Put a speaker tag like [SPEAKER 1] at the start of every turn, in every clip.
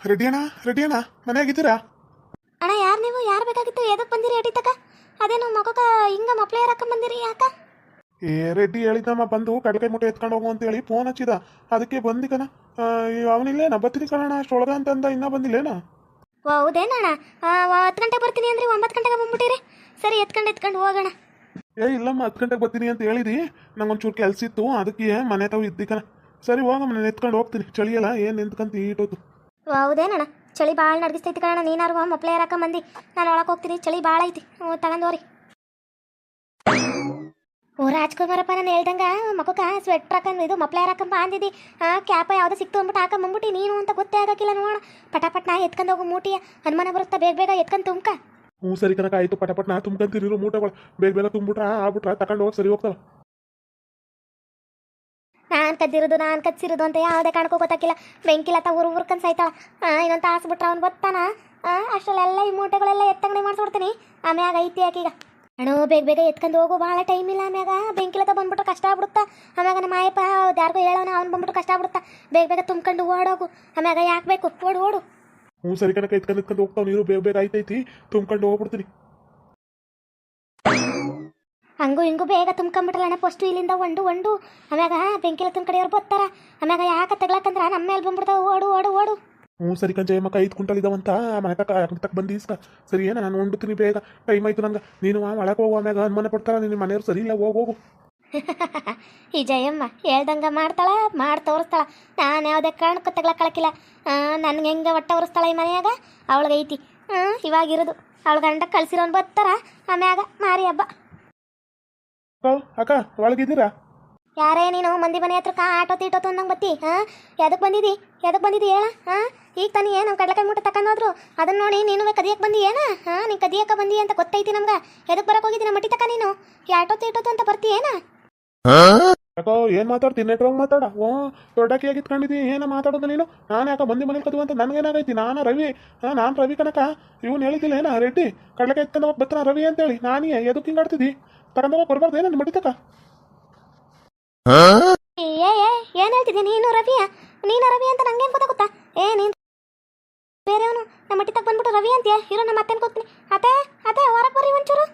[SPEAKER 1] Ready ಅಣ್ಣ ready ಅಣ್ಣ. ಮನೆಯಾಗಿದ್ದೀರಾ
[SPEAKER 2] ಅಣ್ಣ ಯಾರು ನೀವು? ಯಾರು ಬೇಕಾಗಿತ್ತು? ಎದಕ್ಕೆ ಬಂದಿರಿ ಅಡಿ ತಕ ಅದೇನು ಮಗಕ ಹಿಂಗ ಮಪ್ಲೇರ್ ಹಾಕೊಂಡ್ ಬಂದಿರಿ ಯಾಕ?
[SPEAKER 1] ಏ ರೆಡ್ಡಿ ಹೇಳಿದ್ದಮ್ಮ ಬಂದು ಕಡಲೆ ಮುಟ್ಟೆ ಎತ್ಕೊಂಡು ಹೋಗು ಅಂತೇಳಿ ಫೋನ್ ಹಚ್ಚಿದ. ಅದಕ್ಕೆ ಬಂದಿ ಕಣ ಅವನಿಲ್ಲೇನ ಬತ್ತೀನಿ ಕಣಣ್ಣ ಅಷ್ಟೊಳಗ ಅಂತಂದ ಇನ್ನೂ ಬಂದಿಲ್ಲೇನ?
[SPEAKER 2] ಹೌದೇನಣ್ಣ ಹತ್ತು ಗಂಟೆಗೆ ಬರ್ತೀನಿ ಅಂದ್ರೆ ಒಂಬತ್ತು ಗಂಟೆಗೆ ಬಂದ್ಬಿಟ್ಟಿರಿ. ಸರಿ ಎತ್ಕೊಂಡು ಎತ್ಕೊಂಡು ಹೋಗೋಣ.
[SPEAKER 1] ಏ, ಇಲ್ಲಮ್ಮ, ಹತ್ತು ಗಂಟೆಗೆ ಬರ್ತೀನಿ ಅಂತ ಹೇಳಿದಿ. ನಂಗೊಂಚೂರು ಕೆಲಸ ಇತ್ತು, ಅದಕ್ಕೆ ಮನೆ ತಾವು ಇದ್ದಿ ಕಣ. ಸರಿ, ಹೋಗಮ್ಮ, ನಾನು ಎತ್ಕೊಂಡು ಹೋಗ್ತೀನಿ. ಚಳಿಯಲ್ಲ ಏನು ನಿಂತ್ಕಂತ ಈಟೋದು.
[SPEAKER 2] ಹೌದೇನಣ್ಣ ಚಳಿ ಭಾಳ ನಡ್ಗಿಸ್ತೈತಿ ಕಣ, ನೀನಾರು ಮಪ್ಲೇರ್ ಹಾಕೊಂಡ್ ಮಂದಿ ನಾನು ಒಳಗೆ ಹೋಗ್ತೀನಿ, ಚಳಿ ಭಾಳ ಐತಿ. ತಗೊಂಡೋರಿ ಓ, ರಾಜ್ಕುಮಾರಪ್ಪ, ನಾನು ಹೇಳ್ದಂಗ ಮಕ್ಕಕ್ಕ ಸ್ವೆಟ್ರ್ ಹಾಕಂದು ಇದು ಮಪ್ಲೇರ್ ಹಾಕಂಬ ಅಂದಿದ್ದಿ ಆ, ಕ್ಯಾಪ ಯಾವ್ದು ಸಿಕ್ತು ಅಂದ್ಬಿಟ್ಟು ಹಾಕೊಂಬಂದ್ಬಿಟ್ಟು ನೀನು ಅಂತ ಗೊತ್ತೇ ಆಗಕ್ಕಿಲ್ಲ ನೋಡೋಣ. ಪಟಾಪಟ್ ನಾ ಎತ್ಕೊಂಡು ಹೋಗು ಮೂಟಿಯ. ಹನುಮಾನ ಬರುತ್ತಾ, ಬೇಗ ಬೇಗ ಎತ್ಕೊಂಡು ತುಂಬ್ಕ.
[SPEAKER 1] ಹ್ಞೂ ಸರಿ ಕನಕ ಆಯಿತು ಪಟಪಟ್ ನಾ ತುಂಬ್ಕಂತೀರಿರು ಮೂಟೆಗಳು ಬೇಗ ಬೇಗ ತುಂಬಿಟ್ರ ಆಗ್ಬಿಟ್ರ ತಗೊಂಡು ಹೋಗಿ ಸರಿ ಹೋಗ್ತಾವ
[SPEAKER 2] ನಾನು ಕದ್ದಿರೋದು ನಾನು ಕಚ್ಚಿರೋದು ಅಂತ ಯಾವುದೇ ಕಾರಣಕ್ಕೂ ಗೊತ್ತಾಗಿಲ್ಲ ಬೆಂಕಿಲತ್ತ ಊರು ಊರ್ಕನ್ ಸಾಯ್ತಾಳ. ಇನ್ನೊಂದು ತಾಸು ಬಿಟ್ರೆ ಅವ್ನು ಆ, ಅಷ್ಟೆಲ್ಲ ಈ ಮೂಟೆಗಳೆಲ್ಲ ಎತ್ತಂಗಡಿ ಮಾಡಿಸ್ಬಿಡ್ತೀನಿ. ಆಮ್ಯಾಗ ಐತಿ ಯಾಕೀಗ ಅಣ್ಣ ಬೇಗ ಬೇಗ ಎತ್ಕೊಂಡು ಹೋಗು ಭಾಳ ಟೈಮ್ ಇಲ್ಲ ಆಮ್ಯಾಗ. ಬೆಂಕಿಲತ್ತ ಬಂದ್ಬಿಟ್ರೆ ಕಷ್ಟ ಆಗ್ಬಿಡುತ್ತಾ? ಆಮ್ಯಾಗ ನಮ್ಮ ಮಾಯಪ್ಪ ಯಾರಿಗೂ ಹೇಳೋಣ ಅವ್ನು ಬಂದ್ಬಿಟ್ಟು ಕಷ್ಟ ಆಗ್ಬಿಡುತ್ತಾ? ಬೇಗ ಬೇಗ ತುಂಬ್ಕೊಂಡು ಓಡೋಗು. ಆಮ್ಯಾಗ ಯಾಕೆ ಬೇಕು? ಓಡು ಓಡು.
[SPEAKER 1] ಹ್ಞೂ ಸರಿ ಕನಕ ಇತ್ಕೊಂಡು ಇತ್ಕೊಂಡು ಹೋಗ್ತಾವ ನೀರು ಬೇಗ ಬೇಗ ಆಯ್ತೈತಿ ತುಂಬ್ಕೊಂಡು ಹೋಗ್ಬಿಡ್ತೀನಿ.
[SPEAKER 2] ಹಂಗೂ ಹಿಂಗೂ ಬೇಗ ತುಂಬ್ಕೊಂಬಿಟ್ರಲ್ಲ ಫಸ್ಟು ಇಲ್ಲಿಂದ ಒಂಡು ಒಂಡು ಆಮ್ಯಾಗ ಬೆಂಕಿಲ ತುಂಬ ಕಡೆಯವ್ರು ಬರ್ತಾರ. ಆಮ್ಯಾಗ ಯಾಕೆ ತಗ್ಲಾಕಂದ್ರ ನಮ್ಮ ಮೇಲೆ ಬಂದ್ಬಿಡ್ತಾವ ಓಡು ಓಡು ಓಡು.
[SPEAKER 1] ಹ್ಞೂ ಸರಿ ಕಂಚ ಮಕ್ಕ ಐದು ಕ್ವಿಂಟಲ್ ಇದಾವಂತ ಮನೆ ತಕ ತಕ್ಕ ಬಂದು ಇಸ್ಕ ಸರಿ ಏನ ನಾನು ಉಂಡ್ತೀನಿ ಬೇಗ. ಟೈಮ್ ಆಯ್ತು ನಂಗೆ. ನೀನು ಒಳಗೆ ಹೋಗು ಆಮ್ಯಾಗ ಅನುಮಾನ ಪಡ್ತಾರ ನಿನ್ನ ಮನೆಯವ್ರು ಸರಿ ಇಲ್ಲ ಹೋಗಿ ಹೋಗು.
[SPEAKER 2] ಈ ಜಯಮ್ಮ ಹೇಳ್ದಂಗ ಮಾಡ್ತಾಳ ಮಾಡಿ ತೋರಿಸ್ತಾಳ. ನಾನು ಯಾವುದೇ ಕಾರಣಕ್ಕೂ ತಗ್ಲಕ್ಕಳಕಿಲ್ಲ ನನ್ಗೆ ಹೆಂಗೆ ಒಟ್ಟ ಉರಿಸ್ತಾಳ ಈ ಮನೆಯಾಗ? ಅವಳಿಗೆ ಐತಿ. ಹಾಂ ಇವಾಗಿರೋದು. ಅವಳ ಗಂಡ ಕಳ್ಸಿರೋನ್ ಬರ್ತಾರ ಆಮ್ಯಾಗ ಮಾರಿ ಹಬ್ಬ.
[SPEAKER 1] ಅಕ್ಕ ಒಳಗಿದ್ದೀರಾ
[SPEAKER 2] ಯಾರೇ ನೀನು ಮಂದಿ ಮನೆ ಹತ್ರಕ್ಕ ಆಟೋ ತೀಟೋತು ಅಂದಂಗೆ ಬತ್ತಿ ಹಾಂ ಎದಕ್ಕೆ ಬಂದಿದಿ? ಎದಕ್ಕೆ ಬಂದಿದಿ ಹೇಳ? ಹಾಂ ಈಗ ತಾನೇ ಏನು ನಮ್ಮ ಕಡಲೆಕಾಯಿ ಮೂಟೆ ತಕೊಂಡೋದ್ರು ಅದನ್ನ ನೋಡಿ ನೀನು ಕದಿಯಕ್ಕೆ ಬಂದಿ ಏನ? ಹಾಂ ನೀನು ಕದಿಯಕ್ಕೆ ಬಂದಿ ಅಂತ ಗೊತ್ತೈತಿ ನಮ್ಗೆ. ಎದಕ್ಕೆ ಬರಕ್ಕೆ ಹೋಗಿದ್ದೀನಿ ಮಟ್ಟಿ ತಕ ನೀನು? ಈ ಆಟೋ ತೀಟೋತು ಅಂತ ಬರ್ತಿ ಏನ?
[SPEAKER 1] ಯಾಕೋ ಏನು ಮಾತಾಡ್ತೀನಿ ನೆಟ್ರೋಗ್ ಮಾತಾಡ? ಓ ದೊಡ್ಡಾಕಿ ಆಗಿತ್ಕೊಂಡಿದ್ದಿ ಏನ ಮಾತಾಡೋದು ನೀನು? ನಾನು ಯಾಕೋ ಬಂದಿ ಮನೇಲಿ ಕದು ಅಂತ ನನಗೇನಾಗೈತಿ? ನಾನು ರವಿ. ನಾನು ರವಿ ಕನಕ. ಇವ್ನು ಹೇಳಿದ್ದಿಲ್ಲ ಏನ? ರೆಡ್ಡಿ ಕಡಲೆಕಾಯಿ ಎತ್ಕೊಂಡು ಹೋಗಿ ಬರ್ತಾನ ರವಿ ಅಂತೇಳಿ. ನಾನೇ ಎದಕ್ಕೆ ಹಿಂಗಾಡ್ತಿದ್ದಿ ತಗೊಂಡು ಹೋಗಿ ಬರ್ಬಾರ್ದು? ಏನ ಮಡಿತಕ್ಕ
[SPEAKER 2] ಏ ಏ ಏನು ಹೇಳ್ತಿದ್ದೆ? ನೀನು ರವಿಯ? ನೀನು ರವಿ ಅಂತ ನಂಗೇನು ಗೊತ್ತಾಗುತ್ತಾ ಏ ನೀನು ಬೇರೆಯವನು? ನಮ್ಮ ಮಟ್ಟಿ ತಗ ಬಂದ್ಬಿಟ್ಟು ರವಿ ಅಂತೀಯ? ಇರೋ ನಮ್ಮ ಅತ್ತೆನ ಕೊಡ್ತೀನಿ ಅತ್ತೆ ಅತ್ತೆ ಹೊರಗೆ ಬರ್ರಿ ಒಂಚೂರು.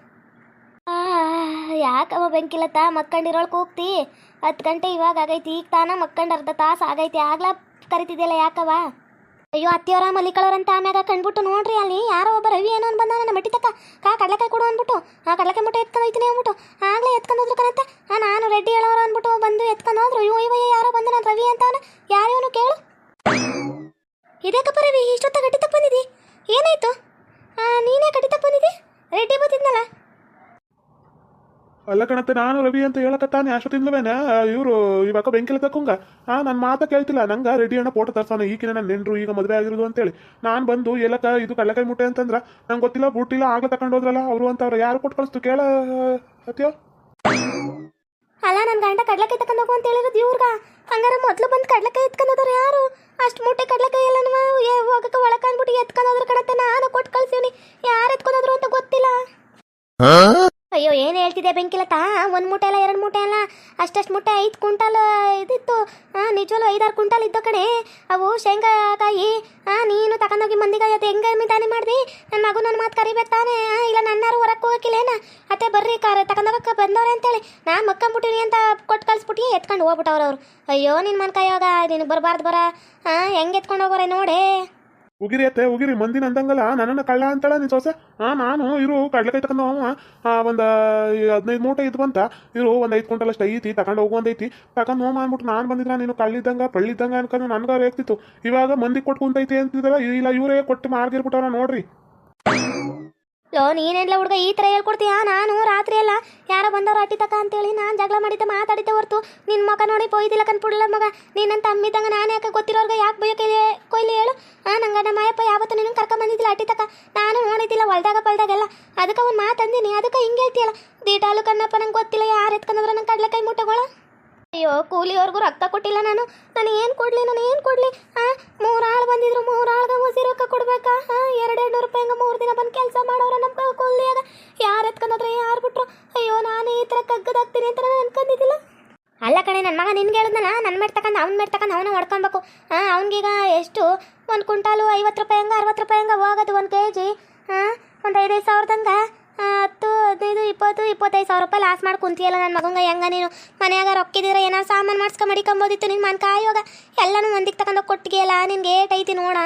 [SPEAKER 2] ಯಾಕವ ಬೆಂಕಿಲತ್ತ ಮಕ್ಕಂಡಿರೋಳ್ ಕೂಗ್ತಿ? ಹತ್ತು ಗಂಟೆ ಇವಾಗ ಆಗೈತಿ, ಈಗ ತಾನ ಮಕ್ಕಂಡು ಅರ್ಧ ತಾಸು ಆಗೈತಿ, ಆಗ್ಲ ಕರಿತಿದ್ಯಲ್ಲ ಯಾಕವ ಅಯ್ಯೋ, ಅತ್ತಿಯವರ ಮಲ್ಲಿಕಳವ್ರಂತ ಆಮ್ಯಾಗ ಕಂಡ್ಬಿಟ್ಟು ನೋಡ್ರಿ ಅಲ್ಲಿ, ಯಾರೋ ಒಬ್ಬ ರವಿ ಏನೋ ಬಂದ ನನ್ನ ಮಟ್ಟಿ ತಕ್ಕ, ಕಾ, ಕಡಲೆಕಾಯಿ ಕೊಡು ಅಂದ್ಬಿಟ್ಟು ಆ ಕಡಲೆಕಾಯಿ ಮುಟ್ಟ ಎತ್ಕೊಂಡು ಹೋಯ್ತೀನಿ ಅಂದ್ಬಿಟ್ಟು, ಆಗ್ಲೇ ಎತ್ಕೊಂಡು ಹೋದ್ರು ಕನತ್ತ ನಾನು ರೆಡ್ಡಿ ಹೇಳೋರು ಅಂದ್ಬಿಟ್ಟು ಬಂದು ಎತ್ಕೊಂಡು ಹೋದ್ರು ಇವ್ ಇವ ಯಾರೋ ಬಂದ ನಾನು ರವಿ ಅಂತ ಅವನ ಯಾರಿವನು ಕೇಳು? ಇದೇಕಪ್ಪ ರವಿ, ಇಷ್ಟೊತ್ತ ಗಟ್ಟಿ ತಕ್ಕ ಬಂದಿದಿ? ಏನಾಯ್ತು? ನೀನೇ ಗಟ್ಟಿ ತಕ್ಕ ಬಂದಿದಿ? ರೆಡ್ಡಿ ಬಂದಿದ್ನಲ್ಲ?
[SPEAKER 1] ಅಲ್ಲ ಕಣತ್ತೆ ನಾನು ರವಿ ಅಂತ ಹೇಳಕತ್ತಾನೆ ಅಷ್ಟೊತ್ತಿಂದವೇನ ಇವರು ಇವಾಗ ಬೆಂಕಿಲಿ ತಕ್ಕಂಗ ಆ ನನ್ನ ಮಾತ ಕೇಳ್ತಿಲ್ಲ ನಂಗೆ ರೆಡಿ ಅಣ್ಣ ಫೋಟೋ ತರ್ಸಾನ ಈಗಿನ ನನ್ನ ನೆಂಡ್ರು ಈಗ ಮದುವೆ ಆಗಿರೋದು ಅಂತೇಳಿ. ನಾನು ಬಂದು ಎಲ್ಲಕ್ಕ ಇದು ಕಡಲೆಕಾಯಿ ಮುಟ್ಟೆ ಅಂತಂದ್ರ ನಂಗೆ ಗೊತ್ತಿಲ್ಲ ಬುಟ್ಟಿಲ್ಲ ಆಗ ತಕೊಂಡ್ ಹೋದ್ರಲ್ಲ ಅವರು ಅಂತ ಅವ್ರು ಯಾರು ಕೊಟ್ಟು ಕಳಿಸ್ತು ಕೇಳ ಅತ್ಯೋ
[SPEAKER 2] ಅಲ್ಲ ನನ್ನ ಗಂಡ ಕಡಲಕೈ ತಕೊಂಡು ಹೋಗು ಅಂತ ಹೇಳಿರೋದು ಇವ್ರಿಗ. ಹಂಗಾರ ಮೊದಲು ಬಂದು ಕಡಲಕೈ ಎತ್ಕೊಂಡು ಯಾರು? ಅಷ್ಟು ಮೂಟೆ ಕಡ್ಲೆಕಾಯಿ ಎಲ್ಲ ಹೋಗಕ್ಕೆ ಒಳಕ್ಕೆ ಅಂದ್ಬಿಟ್ಟು ಎತ್ಕೊಂಡು ಹೋದ್ರು ಕಣತ್ತೆ ನಾನು ಕೊಟ್ಟು ಕಳ್ಸೀನಿ ಯಾರು ಎತ್ಕೊಂಡೋದ್ರು ಅಂತ ಗೊತ್ತಿಲ್ಲ. ಅಯ್ಯೋ, ಏನು ಹೇಳ್ತಿದ್ದೆ ಲತಾ ಒಂದು ಮೂಟೆ ಅಲ್ಲ, ಎರಡು ಮೂಟೆ ಅಲ್ಲ? ಅಷ್ಟಷ್ಟು ಮೂಟೆ, ಐದು ಕ್ವಿಂಟಲ್ ಇದಿತ್ತು. ಹಾಂ ನಿಜವಲ್ಲೂ ಐದಾರು ಕ್ವಿಂಟಲ್ ಇದ್ದು ಕಣೆ. ಅವು ಶೇಂಗಾಕಾಯಿ ಹಾಂ ನೀನು ತಗೊಂಡೋಗಿ ಮಂದಿಗೆ ಅದು ಹೆಂಗೆ ಮಿತಾನೆ ಮಾಡ್ದಿ? ನನ್ನ ಮಗು ನನ್ನ ಮಾತು ಕರಿಬೇಕು ತಾನೇ ಇಲ್ಲ ನನ್ನಾರು ಹೊರಕ್ಕೆ ಹೋಗಕ್ಕಿಲ್ಲೇನ? ಅತ್ತೆ, ಬರ್ರಿ, ಕಾರ್ ತಗೊಂಡೋಗಕ್ಕೆ ಬಂದವ್ರೆ ಅಂತೇಳಿ. ನಾನು ಮಕ್ಕಂಬಿಟ್ಟಿನಿ ಅಂತ ಕೊಟ್ಟು ಕಳ್ಸ್ಬಿಟ್ಟು ಎತ್ಕೊಂಡು ಹೋಗ್ಬಿಟ್ಟವ್ರವ್ರು. ಅಯ್ಯೋ ನಿನ್ನ ಮನ್ಕಾಯೋಗ ಕೈಯಾಗ ನೀನು ಬರಬಾರ್ದು ಬರ. ಹಾಂ ಹೆಂಗೆ ಎತ್ಕೊಂಡು ಹೋಗೋರೆ ನೋಡೇ?
[SPEAKER 1] ಉಗಿರಿ ಅತ್ತೆ, ಉಗಿರಿ, ಮಂದಿನ ಅಂದಂಗಲ್ಲ. ನನ್ನನ್ನು ಕಳ್ಳ ಅಂತಳ ನಿನ್ ಸೊಸೆ? ಹಾ ನಾನು, ಇರು, ಕಡ್ಲೆಕಾಯಿ ತಗೊಂಡು ಅವ ಒಂದು ಹದಿನೈದು ಮೂಟೆ ಇದು ಬಂತ. ಇರು, ಒಂದು ಐದು ಕ್ವಿಂಟಲ್ ಅಷ್ಟು ಐತಿ ತಗೊಂಡು ಹೋಗು ಒಂದೈತಿ ತಗೊಂಡು ಹೋಮ ಅಂದ್ಬಿಟ್ಟು ನಾನು ಬಂದಿದ್ರ ನೀನು ಕಳ್ಳಿದ್ದಂಗ, ಪಳ್ಳಿದ್ದಂಗ ಅನ್ಕೊಂಡು ನನ್ಗಾರ ಆಗ್ತಿತ್ತು. ಇವಾಗ ಮಂದಿ ಕೊಟ್ಟು ಕುಂತೈತಿ ಅಂತಿದ್ದಲ್ಲ ಇಲ್ಲ, ಇವರೇ ಕೊಟ್ಟು ಮಾರ್ಗಿರ್ಬಿಟ್ಟವ್ರ ನೋಡ್ರಿ.
[SPEAKER 2] ನೀನೆಲ್ಲ ಹುಡುಗ ಈ ತರ ಹೇಳ್ಕೊಡ್ತೀಯಾ? ನಾನು ರಾತ್ರಿ ಯಾರ ಬಂದವ್ರು ತಕ ಅಂತೇಳಿ ನಾನು ಜಗಳ ಮಾಡಿದ್ದೆ, ಮಾತಾಡಿದ್ದೆ ಹೊರ್ತು. ನಿನ್ನ ಮಗ ನೋಡಿ ಪೊಯ್ದಿಲ್ಲ ಕನ್ಪುಡಲ್ಲ ಮಗ. ನೀನಂತ ಅಮ್ಮಿದ್ದಂಗ ನಾನು ಯಾಕೆ ಗೊತ್ತಿರೋರ್ಗೆ ಯಾಕೆ ಬೈಯೋಕೆ ಕೊಯ್ಲಿ ಹೇಳು. ಆ ನಂಗೆ ನಮ್ಮ ಅಯ್ಯಪ್ಪ ಯಾವತ್ತು ನೀನು ಕರ್ಕೊಂಬಂದಿದ್ದಿಲ್ಲ ಅಟ್ಟಿ ತಕ. ನಾನು ನೋಡಿದ್ದಿಲ್ಲ ಹೊಲ್ದಾಗ ಪಲ್ದಾಗೆಲ್ಲ. ಅದಕ್ಕೆ ಒಂದು ಮಾತಂದಿನಿ ಅದಕ್ಕೆ ಹಿಂಗೆ ಹೇಳ್ತೀಯಲ್ಲ? ದೀಟಾಲು ಕಣ್ಣಪ್ಪ ನಂಗೆ ಗೊತ್ತಿಲ್ಲ, ಯಾರು ಎತ್ಕೊಂಡ್ರೆ ನಂಗೆ ಕೈ ಮುಟ್ಟೆಗಳು? ಅಯ್ಯೋ, ಕೂಲಿಯವ್ರಿಗೂ ರಕ್ತ ಕೊಟ್ಟಿಲ್ಲ ನಾನು. ನಾನು ಏನು ಕೊಡಲಿ ನಾನು ಏನು ಕೊಡಲಿ? ಹಾಂ ಮೂರು ಆಳು ಬಂದಿದ್ರು ಮೂರು ಆಳ್ಗೆ ಮುಸಿ ರೊಕ್ಕ ಕೊಡ್ಬೇಕಾ? ಹಾಂ ಎರಡು ನೂರು ರೂಪಾಯಿ ಹಂಗೆ ಮೂರು ದಿನ ಬಂದು ಕೆಲಸ ಮಾಡೋರ ನಮ್ಮ ಕೂಲಿಯಾಗ ಯಾರು ಎತ್ಕೊಂಡ್ರೆ ಯಾರು ಬಿಟ್ರು? ಅಯ್ಯೋ, ನಾನು ಈ ಥರ ಕಗ್ಗದಾಗ್ತೀನಿ ಅಂತ ನಾನು ಅನ್ಕೊಂಡಿದ್ದಿಲ್ಲ. ಅಲ್ಲ ಕಣೆ ನನ್ನ ಮಗ ನಿನ್ಗೆ ಹೇಳಿದ್ನಲ್ಲ ನನ್ನ ಮೇಡ್ ತಗೊಂಡು ಅವ್ನ ಮೇಡ್ ತಗೊಂಡು ಅವನ ಹೊಡ್ಕೊಬೇಕು. ಹಾಂ ಅವ್ನಿಗೀಗ ಎಷ್ಟು? ಒಂದು ಕ್ವಿಂಟಾಲು ಐವತ್ತು ರೂಪಾಯಿ ಹಂಗೆ, ಅರವತ್ತು ರೂಪಾಯಿ ಹಂಗೆ ಹೋಗೋದು ಒಂದು ಕೆ ಜಿ ಹಾಂ ಒಂದು ಐದೈದು ಸಾವಿರದಂಗೆ. ಹತ್ತು, ಹದಿನೈದು, ಇಪ್ಪತ್ತು, ಇಪ್ಪತ್ತೈದು ಸಾವಿರ ರೂಪಾಯಿ ಲಾಸ್ ಮಾಡಿ ಕುಂತಿಯಲ್ಲ ನನ್ನ ಮಗಂಗೆ. ಹೆಂಗ ನೀನು? ಮನೆಯಾಗ ರೊಕ್ಕಿದ್ರೆ ಏನಾರು ಸಾಮಾನು ಮಾಡಿಸ್ಕೊಂಬಡಿಕೊಂಬೋದಿತ್ತು ನಿನ್ನ ಮನ್ ಕಾಯೋಗ ಎಲ್ಲನೂ ಒಂದಿಗೆ ತಗೊಂಡೋಗಿ ಕೊಟ್ಟಿಗೆಯಲ್ಲ, ನಿನ್ಗೆ ಐತಿ ನೋಡ.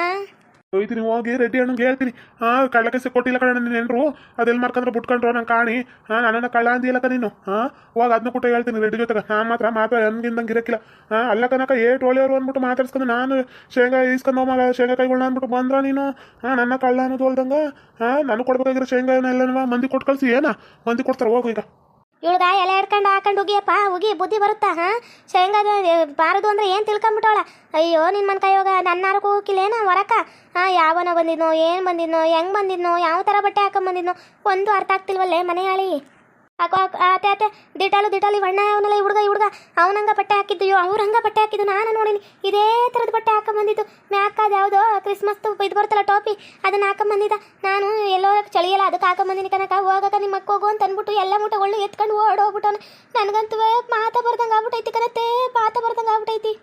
[SPEAKER 1] ಹೋಯ್ತೀನಿ ಹೋಗಿ ರೆಡ್ಡಿ ಅಣ್ಣಂಗೆ ಹೇಳ್ತೀನಿ. ಹಾಂ ಕಳ್ಳಕಸಿ ಕೊಟ್ಟಿಲ್ಲ ಕಣ ನೀನು ನೆನರು ಅದೆಲ್ಲಿ ಮಾಡ್ಕೊಂಡ್ರೆ ಬಿಟ್ಕೊಂಡ್ರು ನಂಗೆ ಕಾಣಿ. ಹಾಂ ನನ್ನನ್ನು ಕಳ್ಳ ಅಂದಿಲ್ಲಕ ನೀನು? ಹಾಂ ಹೋಗಿ ಅದನ್ನ ಕೊಟ್ಟು ಹೇಳ್ತೀನಿ ರೆಡ್ಡಿ ಜೊತೆಗೆ. ನಾನು ಮಾತ್ರ ಮಾತ್ರ ಹಂಗಿಂದಂಗೆ ಇರಕ್ಕಿಲ್ಲ ಹಾಂ ಅಲ್ಲ ಕನಕ ಏಟ್ ಒಳ್ಳೆಯವರು ಅಂದ್ಬಿಟ್ಟು ಮಾತಾಡ್ಸ್ಕೊಂಡು ನಾನು ಶೇಂಗಾ ಇಸ್ಕೊಂಡು ಹೋಗ ಶೇಂಗಾ ಕೈಗಳನ್ನ ಅಂದ್ಬಿಟ್ಟು ಬಂದ್ರ ನೀನು? ಹಾಂ ನನ್ನ ಕಳ್ಳ ಅನ್ನೋದು ಅಲ್ದಂಗೆ? ಹಾಂ ನನಗೆ ಕೊಡ್ಬೇಕಾಗಿರೋ ಶೇಂಗಾನೆಲ್ಲ ಮಂದಿ ಕೊಟ್ಟು ಕಳಿಸಿ, ಏನ? ಮಂದಿ ಕೊಡ್ತಾರೆ, ಹೋಗು ಈಗ.
[SPEAKER 2] ಇವಳ್ಗ ಎಲೆ ಹಿಡ್ಕೊಂಡು ಹಾಕೊಂಡು ಉಗಿಯಪ್ಪ ಉಗಿ ಬುದ್ಧಿ ಬರುತ್ತಾ, ಹಾಂ? ಶೇಂಗಾದ ಬಾರದು ಅಂದ್ರೆ ಏನು ತಿಳ್ಕೊಂಬಿಟ್ಟವಳ? ಅಯ್ಯೋ ನಿನ್ನ ಮನ್ ಕೈಯೋಗ ನನ್ನಾರು ಹೋಗಿಲ್ಲೇನ ಹೊರಕ ಹಾಂ, ಯಾವನ ಬಂದಿದ್ನೋ, ಏನು ಬಂದಿದ್ನೋ, ಹೆಂಗೆ ಬಂದಿದ್ನೋ, ಯಾವ ಥರ ಬಟ್ಟೆ ಹಾಕೊಂಡ್ ಬಂದಿದ್ನೋ, ಒಂದು ಅರ್ಥ ಆಗ್ತಿಲ್ವಲ್ಲೇ ಮನೆ ಹಾಳಿ ಅಕೋ ಅತ್ತೆ ಅತ್ತೆ, ದಿಟಾಲು, ದಿಟಾಲಿ ಇವಣ್ಣ ಅವನಲ್ಲ ಈ ಹುಡುಗ ಈ ಹುಡುಗ. ಅವನಂಗ ಬಟ್ಟೆ ಹಾಕಿದ್ದು ಅವ್ರ ಹಂಗ ಬಟ್ಟೆ ಹಾಕಿದ್ದು, ನಾನು ನೋಡಿನಿ. ಇದೇ ಥರದ ಬಟ್ಟೆ ಹಾಕೊಂಬಂದಿದ್ದು. ಮ್ಯಾಕಾದ ಯಾವುದೋ ಕ್ರಿಸ್ಮಸ್ ಇದು ಬರ್ತಲ್ಲ ಟೋಪಿ, ಅದನ್ನ ಹಾಕೊಂಬಂದಿದ್ದ. ನಾನು ಎಲ್ಲೋ ಚಳಿಯಲ್ಲ ಅದಕ್ಕೆ ಹಾಕೊಂಬಂದಿನಿ ಕನಕ ಹೋಗಕ ನಿಮ್ಮ ಅಕ್ಕ ಹೋಗು ಅಂತ ಅಂದ್ಬಿಟ್ಟು ಎಲ್ಲ ಮುಟ್ಟಗಳು ಎತ್ಕೊಂಡು ಓಡೋಗ್ಬಿಟ್ಟವನು. ನನಗಂತೂ ಮಾತ ಬರ್ದಂಗೆ ಆಗ್ಬಿಟ್ಟೈತಿ ಕನತ್ತೆ ಮಾತ ಬರ್ದಂಗೆ ಆಗ್ಬಿಟ್ಟೈತಿ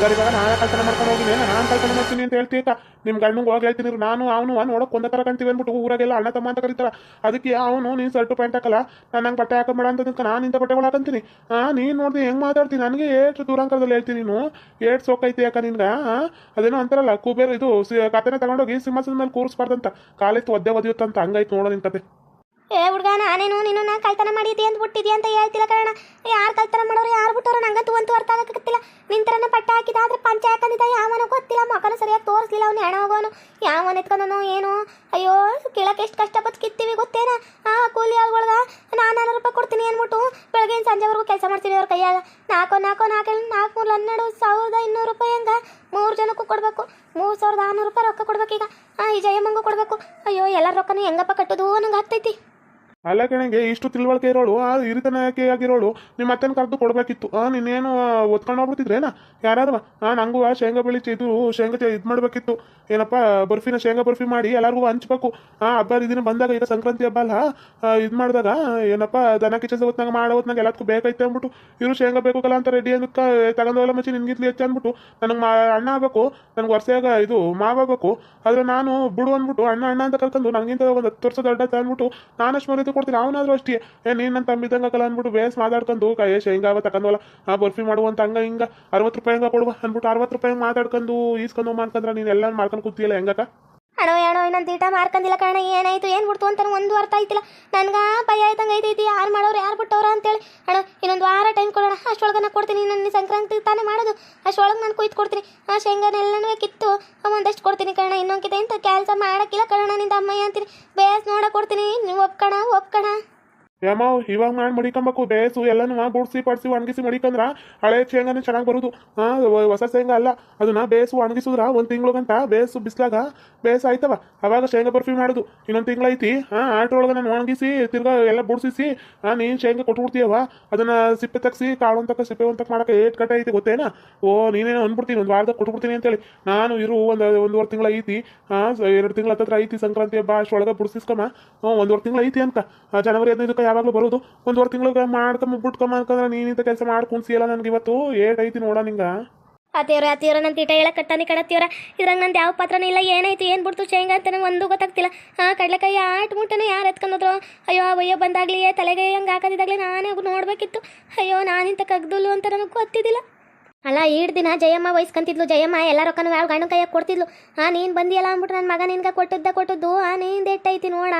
[SPEAKER 1] ಹಂಗಾರೆ ಇವಾಗ ನಾನು ಕಲ್ಪನೆ ಮಾಡ್ಕೊಂಡು ಹೋಗಿನಿ ನಾನು ಕಲ್ಪನೆ ಮಾಡ್ತೀನಿ ಅಂತ ಹೇಳ್ತೀತ ನಿಮ್ಮ ಗಂಡಂಗೆ ಹೋಗಿ ಹೇಳ್ತೀನಿ ನಾನು ಅವನು ನೋಡೋಕೆ ಒಂದ ಥರ ಕಾಣ್ತೀವಿ ಅಂದ್ಬಿಟ್ಟು ಊರಾಗೆಲ್ಲ ಅಣ್ಣ ತಮ್ಮ ಅಂತ ಕರೀತಾರ. ಅದಕ್ಕೆ ಅವನು ನೀನು ಸರ್ಟು ಪ್ಯಾಂಟ್ ಹಾಕಲ್ಲ. ನಾನು ನಂಗೆ ಬಟ್ಟೆ ಹಾಕೊಂಬೇಡ ಅಂತ ನಾನು ಇಂಥ ಬಟ್ಟೆಗಳು ಹಾಕಂತೀನಿ. ಹಾಂ ನೀನು ನೋಡ್ತೀನಿ ಹೆಂಗೆ ಮಾತಾಡ್ತೀನಿ ನನಗೆ ಏಟು ದೂರಾಂಕರದಲ್ಲಿ ಹೇಳ್ತೀನಿ ನೀನು. ಏಟ್ ಸೋಕೈತಿ ಯಾಕ ನಿನ್ಗೆ? ಅದೇನೋ ಅಂತಾರಲ್ಲ, ಕುಬೇರ್ ಇದು ಕತೆನ ತಗೊಂಡೋಗಿ ಸಿಂಹಾಸನ ಮೇಲೆ ಕೂರಿಸ್ಬಾರ್ದಂತ. ಕಾಲೆತ್ತು ಒದ್ದೆ ಒದಿಯುತ್ತಂತ. ಹಂಗಾಯ್ತು ನೋಡೋ ನಿನ್ನ ಕತೆ.
[SPEAKER 2] ಏ ಹುಡುಗ ನಾನೇನು ನೀನು, ನಾ ಕಳ್ತನ ಮಾಡಿದ್ದೆ ಅಂತ ಬಿಟ್ಟಿದ್ದೆ ಅಂತ ಹೇಳ್ತಿಲ್ಲ ಕಾರಣ ಯಾರು ಕಳ್ತನ ಮಾಡೋರು, ಯಾರು ಬಿಟ್ಟೋರು, ನಂಗಂತೂ ಅಂತೂ ಅರ್ಥ ಆಗಕ್ಕಾಗತ್ತಿಲ್ಲ ನಿನ್ ಪಟ್ಟ ಪಟ್ಟ ಹಾಕಿದಾದ್ರೆ ಪಂಚ ಹಾಕಂದಿದ್ದ ಯಾವನೋ ಗೊತ್ತಿಲ್ಲ. ಮಕ್ಕಳು ಸರಿಯಾಗಿ ತೋರಿಸ್ಲಿಲ್ಲ ಅವನು, ಹೆಣ ಹೋಗೋನು ಯಾವನ ಎತ್ಕೊಂಡನು ಏನು. ಅಯ್ಯೋ ಕೇಳಕ್ಕೆ ಎಷ್ಟು ಕಷ್ಟಪಟ್ಟು ಕಿತ್ತೀವಿ ಗೊತ್ತೇನ? ಆ, ಕೂಲಿ ಆಳ್ಗಳ್ಗ, ನಾನು ನಾನ್ನೂರು ರೂಪಾಯಿ ಕೊಡ್ತೀನಿ ಅಂದ್ಬಿಟ್ಟು ಬೆಳಗ್ಗೆ ಸಂಜೆವರೆಗೂ ಕೆಲಸ ಮಾಡ್ತೀನಿ ಅವ್ರ ಕೈಯಾಗ. ನಾಲ್ಕು ನಾಲ್ಕು ನಾಲ್ಕು ನಾಲ್ಕು ಮೂರು ಹನ್ನೆರಡು ಸಾವಿರದ ಇನ್ನೂರು ರೂಪಾಯಿ ಹೆಂಗ? ಮೂರು ಜನಕ್ಕೂ ಕೊಡಬೇಕು. ಮೂರು ಸಾವಿರದ ಆರುನೂರು ರೂಪಾಯಿ ರೊಕ್ಕ ಕೊಡ್ಬೇಕೀಗ. ಈ ಜಯಮ್ಮಂಗೂ ಕೊಡಬೇಕು. ಅಯ್ಯೋ ಎಲ್ಲ ರೊಕ್ಕನೂ ಹೆಂಗಪ್ಪ ಕಟ್ಟೋದು ನಂಗೆ ಆಗ್ತೈತಿ.
[SPEAKER 1] ಅಲ್ಲ ಕಣಂಗೆ, ಇಷ್ಟು ತಿಳುವಳಿಕೆ ಇರೋಳು, ಆ ಹಿರಿತನಕ್ಕೆ ಆಗಿರೋಳು ನಿಮ್ಮ ಅತ್ತನ ಕರೆದು ಕೊಡಬೇಕಿತ್ತು. ಆ ನೀನೇನು ಒತ್ಕೊಂಡು ಹೋಗ್ಬಿಟ್ಟಿದ್ರೇನ ಯಾರಾದ್ರೂ? ಆ, ನಂಗೂ ಆ ಶೇಂಗಾ ಬೆಳಿ ಇದು ಶೇಂಗಾ ಇದು ಮಾಡಬೇಕಿತ್ತು. ಏನಪ್ಪ, ಬರ್ಫಿನ ಶೇಂಗಾ ಬರ್ಫಿ ಮಾಡಿ ಎಲ್ಲರಿಗೂ ಹಂಚ್ಬೇಕು. ಆ ಹಬ್ಬ ಇದನ್ನ ಬಂದಾಗ ಈಗ ಸಂಕ್ರಾಂತಿ ಹಬ್ಬ ಅಲ್ಲ ಇದು ಮಾಡಿದಾಗ, ಏನಪ್ಪ, ದನ ಕಿಚನ್ ಹೊತ್ನಾಗ ಮಾಡೋ ಹೊತ್ನಾಗ ಎಲ್ಲದಕ್ಕೂ ಬೇಕೈತೆ ಅಂದ್ಬಿಟ್ಟು, ಇವರು ಶೇಂಗಾ ಬೇಕಲ್ಲ ಅಂತ ರೆಡಿ ಅದಕ್ಕೆ ತಗೊಂಡೋಲ್ಲ ಮಚ್ಚಿ ನಿನ್ಗಿತ್ಲಿ ಹೆಚ್ಚು ಅಂದ್ಬಿಟ್ಟು, ನನಗೆ ಮಾ, ಅಣ್ಣ ಆಗಬೇಕು, ನನಗೆ ವರ್ಷಾಗ ಇದು ಮಾವಾಗಬೇಕು ಆದ್ರೆ ನಾನು ಬಿಡು ಅಂದ್ಬಿಟ್ಟು, ಅಣ್ಣ ಅಣ್ಣ ಅಂತ ಕರ್ಕೊಂಡು ನನಗಿಂತ ಒಂದು ಹತ್ತು ವರ್ಷ ದೊಡ್ಡ ಅಂದ್ಬಿಟ್ಟು ನಾನು ಅಷ್ಟು ಮರ್ಯಾದೆ ಕೊಡ್ತೀನಿ. ಅವನಾದ್ರೂ ಅಷ್ಟೇ. ಏ, ನೀನು ನನ್ನ ತಂಬಿದ್ದಂಗಲ್ಲ ಅಂದ್ಬಿಟ್ಟು ಬೇಸ್ ಮಾತಾಡ್ಕೊಂಡು ಕೈ ಶೇಂಗಾವ ತಗೊಂಡವಲ್ಲ ಆ ಬರ್ಫಿ ಮಾಡುವಂತ ಹಂಗ ಹಿಂಗ ಅರವತ್ತು ರೂಪಾಯಿ ಹಂಗ ಕೊಡುವ ಅಂದ್ಬಿಟ್ಟು ಅರವತ್ತು ರೂಪಾಯಿ ಮಾತಾಡ್ಕೊಂಡು ಈಸ್ಕೊಂಡು ಮಾಡ್ಕೊಂಡ್ರ ನೀನು ಎಲ್ಲ ಮಾಡ್ಕೊಂಡು ಕೂತಿಯಲ್ಲ ಹೆಂಗಕ್ಕ?
[SPEAKER 2] ಅಣೋ ಏನೋ ನಾನು ತೀಟ ಮಾರ್ಕಂದಿಲ್ಲ ಕಣ, ಏನಾಯ್ತು, ಏನು ಬಿಡ್ತು ಅಂತ ಒಂದು ಅರ್ಥ ಆಯ್ತಿಲ್ಲ. ನನ್ಗೆ ಭಯ ಆಯ್ತಂಗೆ ಐತೈತಿ, ಯಾರು ಮಾಡೋರು, ಯಾರು ಬಿಟ್ಟವ್ರ ಅಂತೇಳಿ. ಅಣ್ಣ, ಇನ್ನೊಂದು ವಾರ ಟೈಮ್ ಕೊಡೋಣ ಅಷ್ಟೊಳಗೆ ನಾನು ಕೊಡ್ತೀನಿ ನನ್ನ ಸಂಕ್ರಾಂತಿ ತಾನೇ ಮಾಡೋದು. ಅಷ್ಟೊಳಗೆ ನಾನು ಕುಯ್ತು ಕೊಡ್ತೀನಿ. ಆ ಶೇಂಗಾನೆಲ್ಲನೂ ಕಿತ್ತು ಒಂದಷ್ಟು ಕೊಡ್ತೀನಿ ಕಣ, ಇನ್ನೊಂದು ಅಂತ ಕೆಲಸ ಮಾಡೋಕ್ಕಿಲ್ಲ ಕಣ ನಿಂದ ಅಮ್ಮಯ್ಯ ಅಂತೀನಿ. ಬೇಸ್ ನೋಡಕ್ಕೆ ಕೊಡ್ತೀನಿ, ನೀವು ಒಪ್ಕಣ ಒಪ್ಕಣ.
[SPEAKER 1] ಯಾಮ, ಇವಾಗ ಮಾಡಿ ಮಡಿಕೊಂಬೇಕು ಬೇಸು, ಎಲ್ಲನೂ ಗುಡ್ಸಿ ಪಡಿಸಿ ಒಣಗಿಸಿ ಮಡಿಕಂದ್ರ ಹಳೆ ಶೇಂಗಾನೇ ಚೆನ್ನಾಗಿ ಬರೋದು. ಹಾಂ ಹೊಸ ಶೇಂಗಾ ಅಲ್ಲ. ಅದನ್ನ ಬೇಸು ಒಣಗಿಸಿದ್ರ? ಒಂದು ತಿಂಗಳು ಬೇಸು ಬಿಸ್ಲಾಗ? ಬೇಸ ಆಯ್ತವ. ಅವಾಗ ಶೇಂಗಾ ಬರ್ಫಿ ಮಾಡೋದು. ಇನ್ನೊಂದು ತಿಂಗಳೈತಿ. ಹಾಂ ಆಟೊಳಗೆ ನಾನು ಒಣಗಿಸಿ, ತಿರ್ಗಾ ಎಲ್ಲ ಬುಡ್ಸಿಸಿ ಹಾಂ ನೀನು ಶೇಂಗಾ ಕೊಟ್ಬಿಡ್ತೀಯವ ಅದನ್ನ ಸಿಪ್ಪೆ ತಗ್ಸಿ ಕಾಳು ಅಂತಕ್ಕ ಸಿಪ್ಪೆ ಅಂತ ಮಾಡಕ್ಕೆ ಏಟ್ ಕಟ್ಟೆ ಐತಿ ಗೊತ್ತೇನಾ? ಓ, ನೀನೇನೋ ಅಂದ್ಬಿಡ್ತೀನಿ ಒಂದು ವಾರದಾಗ ಕೊಟ್ಬಿಡ್ತೀನಿ ಅಂತೇಳಿ. ನಾನು ಇರು, ಒಂದು, ಒಂದುವರೆ ತಿಂಗಳು ಐತಿ. ಹಾಂ ಎರಡು ತಿಂಗಳ ಹತ್ತತ್ರ ಐತಿ ಸಂಕ್ರಾಂತಿ ಹಬ್ಬ ಅಷ್ಟೊಳಗೆ ಬುಡ್ಸಿಸ್ಕಮ್ಮ. ಹ್ಞೂ ತಿಂಗಳ ತಿಂಗಳು ಐತಿ ಅಂತ. ಜನವರಿ ಹದಿನೈದಕ್ಕೆ ಯಾವಾಗಲೂ ಬರೋದು ಒಂದೂವರೆ ತಿಂಗಳು ಮಾಡ್ಕೊಂಬ, ಬಿಟ್ಕೊಂಬ ಅನ್ಕಂದ್ರೆ ನೀನಿಂತ ಕೆಲಸ ಮಾಡ್ಕೊಂಡ್ಸಿಯಲ್ಲ ನನಗೆ ಇವತ್ತು. ಏಟ್ ಐತಿ ನೋಡ ನಿಂಗ.
[SPEAKER 2] ಅತಿಯವ್ರ ಅತಿಯವ್ರ ನನ್ನ ತೀಟ ಹೇಳಕ್ ಕಟ್ಟಾನಿ ಕಡತ್ತಿಯವ್ರ ಇದ್ರಾಗ ನಂದು ಯಾವ ಪಾತ್ರನೇ ಇಲ್ಲ ಏನಾಯ್ತು ಏನು ಬಿಡ್ತು ಚೇಂಗ ಅಂತ ನಂಗೆ ಒಂದು ಗೊತ್ತಾಗ್ತಿಲ್ಲ. ಹಾಂ ಕಡಲೆಕಾಯಿ ಆಟ ಮುಟ್ಟನು ಯಾರು ಎತ್ಕೊಂಡ್ರು ಅಯ್ಯೋ ಅಯ್ಯೋ ಬಂದಾಗ್ಲಿ ತಲೆಗೆ ಹಂಗೆ ಹಾಕೋದಿದ್ದಾಗಲಿ ನಾನೇ ನೋಡಬೇಕಿತ್ತು. ಅಯ್ಯೋ ನಾನಿಂತ ಕಗ್ದಲು ಅಂತ ನನಗೆ ಗೊತ್ತಿದ್ದಿಲ್ಲ ಅಲ್ಲ, ಈಡ್ ದಿನ ಜಯಮ್ಮ ವಹಿಸ್ಕೊಂತಿದ್ಲು ಜಯಮ್ಮ, ಎಲ್ಲ ರೊಕ್ಕನೂ ಯಾವ ಗಂಡು ಕೈಯಾಗ ಕೊಡ್ತಿದ್ಲು. ಹಾಂ ನೀನು ಬಂದಿಯಲ್ಲ ಅಂದ್ಬಿಟ್ಟು ನನ್ನ ಮಗ ನಿನ್ಗೆ ಕೊಟ್ಟದ್ದ ಕೊಟ್ಟದ್ದು. ಆ ನೀನು ದೆಟ್ಟೈತಿ ನೋಡ.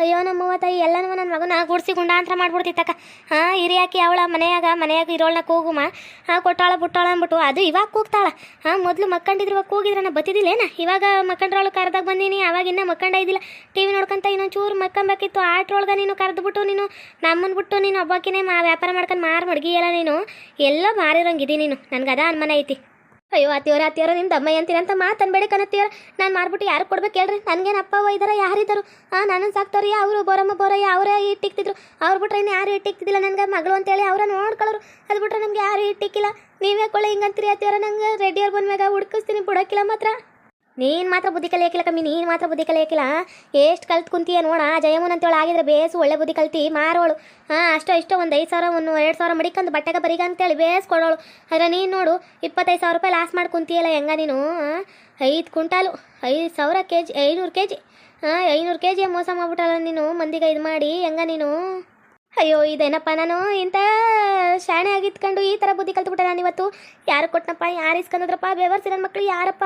[SPEAKER 2] ಅಯ್ಯೋ ನಮ್ಮವ್ವ ತಾಯಿ ಎಲ್ಲನೂ ನನ್ನ ಮಗನ ಗುಡ್ಸಿ ಗುಂಡಾಂತರ ಮಾಡ್ಬಿಡ್ತಿತ್ತಕ್ಕ. ಹಾಂ ಹಿರಿಯಾಕಿ ಅವಳ ಮನೆಯಾಗ ಮನೆಯಾಗ ಇರೋಳನ್ನ ಕೂಗುಮ. ಹಾಂ ಕೊಟ್ಟಾಳ, ಬುಟ್ಟಾಳ ಅಂದ್ಬಿಟ್ಟು, ಅದು ಇವಾಗ ಕೂಗ್ತಾಳ. ಹಾಂ ಮೊದಲು ಮಕ್ಕಂಡಿದ್ರು, ಕೂಗಿದ್ರೆ ನಾ ಬತ್ತಿದ್ದಿಲ್ಲೇನ ಇವಾಗ ಮಕ್ಕಂಡ್ರೊಳಗೆ ಕರೆದಾಗ ಬಂದೀನಿ ಅವಾಗಿನ್ನ ಮಕ್ಕಂಡ ಇದ್ದಿಲ್ಲ. ಟಿ ವಿ ನೋಡ್ಕೊಂತ ಇನ್ನೊಂದು ಚೂರು ಮಕ್ಕಂಬೇಕಿತ್ತು, ಆಟ್ರೊಳಗೆ ನೀನು ಕರೆದ್ಬಿಟ್ಟು, ನೀನು ನಮ್ಮನ್ನು ಬಿಟ್ಟು ನೀನು ಒಬ್ಬಾಕಿನೇ ಮಾ ವ್ಯಾಪಾರ ಮಾಡ್ಕೊಂಡು ಮಾರು ಮಡಗಿಯಲ್ಲ ನೀನು. ಎಲ್ಲ ಮಾರಿರಂಗಿದಿ ನೀನು. ನನಗೆ ಅದ ಅನುಮಾನ ಐತಿ. ಅಯ್ಯೋ, ಅತ್ತಿಯವ್ರ ಅತ್ತಿಯವ್ರ ನಿಮ್ಮ ದಮ್ಮಯ್ಯ ಅಂತೀರ ಅಂತ ಮಾತನ್ಬೇಡಿ ಕಣತ್ತಿಯವ್ರ. ನಾನು ಮಾಡ್ಬಿಟ್ಟು ಯಾರು ಕೊಡ್ಬೇಕು ಹೇಳ್ರಿ. ನನಗೇನು ಅಪ್ಪ ಅವ್ವ ಇದಾರ ಯಾರಿದ್ದರು ಹಾಂ ನಾನು ಸಾಕ್ತವ್ರಿ, ಅವರು ಬೋರಮ್ಮ ಬೋರಯ್ಯ, ಅವರೇ ಇಟ್ಟಿಕ್ತಿದ್ರು ಅವ್ರು ಬಿಟ್ರೆ ಇನ್ನು ಯಾರು ಇಟ್ಟಿಕ್ತಿದ್ದಿಲ್ಲ ನನಗೆ ಮಗಳು ಅಂತೇಳಿ ಅವರ ನೋಡ್ಕೊಳ್ಳೋರು ಅದು ಬಿಟ್ರೆ ನಮ್ಗೆ ಯಾರು ಇಟ್ಟಿಕ್ಕಿಲ್ಲ ನೀವೇ ಕೊಳೆ ಹಿಂಗಂತೀರಿ ಅತ್ತಿಯವ್ರ, ನಂಗೆ ರೆಡಿಯವ್ರು ಬಂದ್ಮ್ಯಾಗ ಹುಡ್ಕಿಸ್ತೀನಿ ಬಿಡೋಕ್ಕಿಲ್ಲ ಮಾತ್ರ. ನೀನು ಮಾತ್ರ ಬುದ್ಧಿ ಕಲಿಯಕ್ಕಿಲ್ಲ ಕಮ್ಮಿ, ನೀನು ಮಾತ್ರ ಬುದ್ಧಿ ಕಲಿಯಕ್ಕಿಲ್ಲ ಎಷ್ಟು ಕಲ್ತು ಕುಂತೀಯ ನೋಡ ಜಯಮುನ್ ಅಂತೇಳಿ ಆಗಿದ್ರೆ ಬೇಸು ಒಳ್ಳೆ ಬುದ್ಧಿ ಕಲ್ತಿ, ಮಾರೋಳು. ಹಾಂ, ಅಷ್ಟೋ ಇಷ್ಟೋ ಒಂದು ಐದು ಸಾವಿರ, ಒಂದು ಎರಡು ಸಾವಿರ ಮಡಿಕಂದು ಬಟ್ಟೆಗೆ ಬರೀಗ ಅಂತೇಳಿ ಬೇಸ್ ಕೊಡೋಳು. ಆದರೆ ನೀನು ನೋಡು, ಇಪ್ಪತ್ತೈದು ಸಾವಿರ ರೂಪಾಯಿ ಲಾಸ್ ಮಾಡಿ ಕುಂತಿಯಲ್ಲ ಹೆಂಗ ನೀನು? ಐದು ಕುಂಟಾಲು ಐದು ಸಾವಿರ ಕೆ ಜಿ ಐನೂರು ಕೆ ಜಿ ಹಾಂ ಐನೂರು ಕೆ ಜಿ ಮೋಸ ಮಾಡ್ಬಿಟ್ಟಲ್ಲ ನೀನು, ಮಂದಿಗೆ ಇದು ಮಾಡಿ, ಹೆಂಗ ನೀನು? ಅಯ್ಯೋ, ಇದೇನಪ್ಪ ನಾನು ಇಂಥ ಶಾಣೆ ಆಗಿತ್ಕೊಂಡು ಈ ಥರ ಬುದ್ಧಿ ಕಲ್ತ್ಬಿಟ್ಟೆ ನಾನು ಇವತ್ತು. ಯಾರು ಕೊಟ್ಟನಪ್ಪ ಯಾರು ಇಸ್ಕೊಂಡ್ರಪ್ಪ ಬೆವರ್ಸಿ ನನ್ನ ಮಕ್ಳು ಯಾರಪ್ಪ?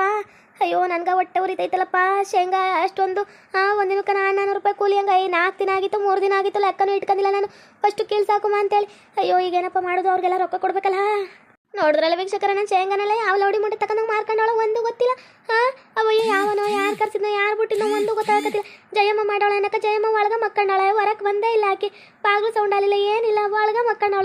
[SPEAKER 2] ಅಯ್ಯೋ, ನನಗೆ ಹೊಟ್ಟೆ ಉರಿತೈತಲ್ಲಪ್ಪ, ಶೇಂಗಾ ಅಷ್ಟೊಂದು. ಹಾಂ ಒಂದಿನಕ್ಕೆ ನಾನು ನಾನ್ನೂರು ರೂಪಾಯಿ ಕೂಲಿ ಹಂಗೆ ನಾಲ್ಕು ದಿನ ಆಗಿತ್ತು, ಮೂರು ದಿನ ಆಗಿತ್ತು, ಲೆಕ್ಕನೂ ಇಟ್ಕೊಂಡಿಲ್ಲ ನಾನು. ಫಸ್ಟು ಕೀಲ್ ಅಂತ ಅಂತೇಳಿ. ಅಯ್ಯೋ ಈಗ ಏನಪ್ಪ ಮಾಡೋದು, ಅವ್ರಿಗೆಲ್ಲ ರೊಕ್ಕ ಕೊಡ್ಬೇಕಲ್ಲ. ನೋಡಿದ್ರಲ್ಲ ವೀಕ್ಷಕರ, ನಾನು ಶೇಂಗಾನೆಲ್ಲ ಯಾವ ಲೌಡಿ ಮುಂಡೆ ತಗೊಂಡು ಮಾರ್ಕೊಂಡವಳ, ಒಂದು ಗೊತ್ತಿಲ್ಲ. ಹಾಂ ಅವಯ್ಯ, ಯಾವನೋ, ಯಾರು ಕರ್ಸಿದ್ನೋ, ಯಾರು ಬಿಟ್ಟಿನೋ ಒಂದು ಗೊತ್ತಾಗತ್ತಿಲ್ಲ ಜಯಮ್ಮ ಮಾಡೋಳ ಏನಕ್ಕ ಜಯಮ್ಮ ಒಳಗ ಮಕ್ಕಂಡಾಳ ಹೊರಕ್ಕೆ ಬಂದೇ ಇಲ್ಲ ಆಕೆ. ಪಾಗ್ಲು ಸೌಂಡ್ ಆಗಲಿಲ್ಲ, ಏನಿಲ್ಲ, ಒಳಗ ಮಕ್ಕಂಡವಳ